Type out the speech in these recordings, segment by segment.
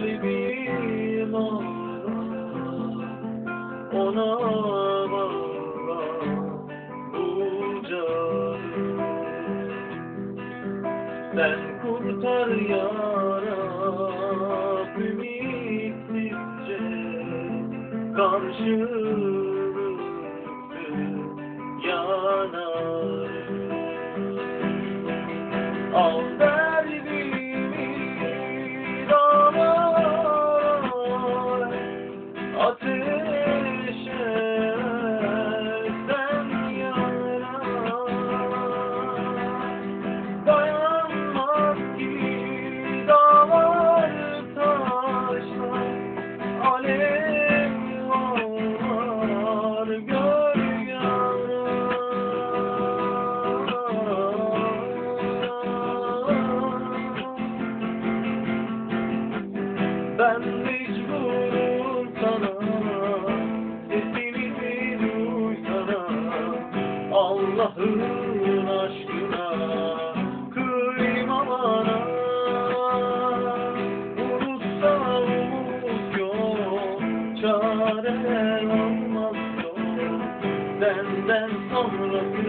kalbim Ona bağlar bu canı Sen kurtar ya Rab karşılıklı yanar. Al overlook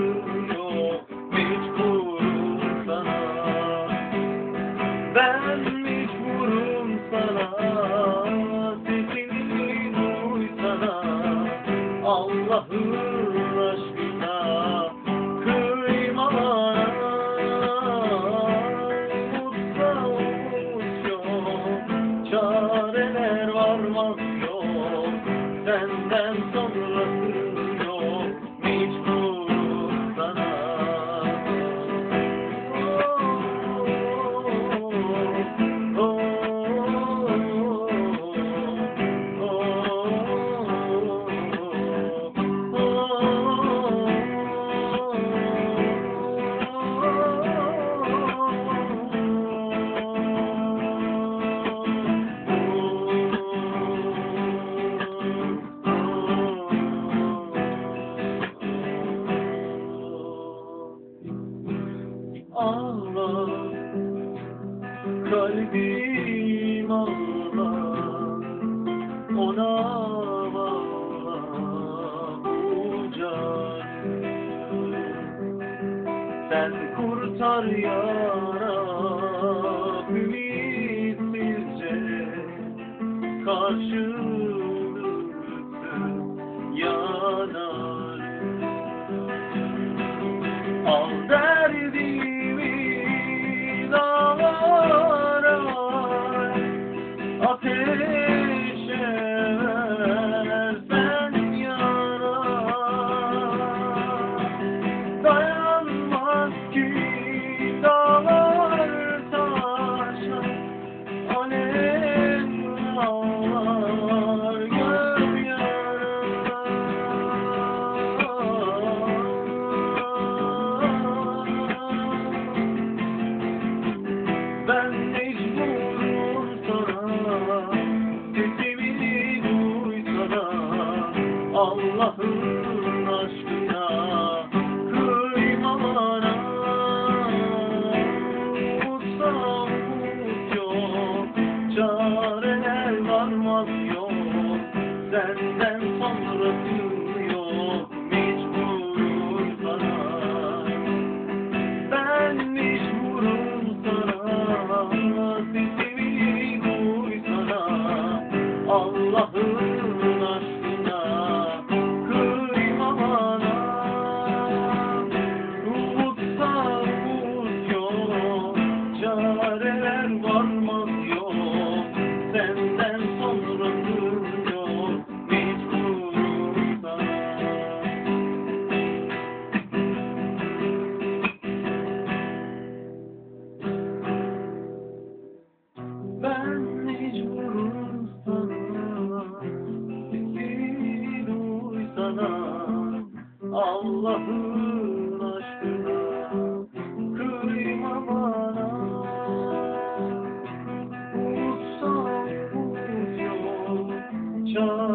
baba Ona baba bu Sen kurtar yaramı and sana Allah'ın aşkına Kıyma bana ah. Unutsam unutuyor Çağ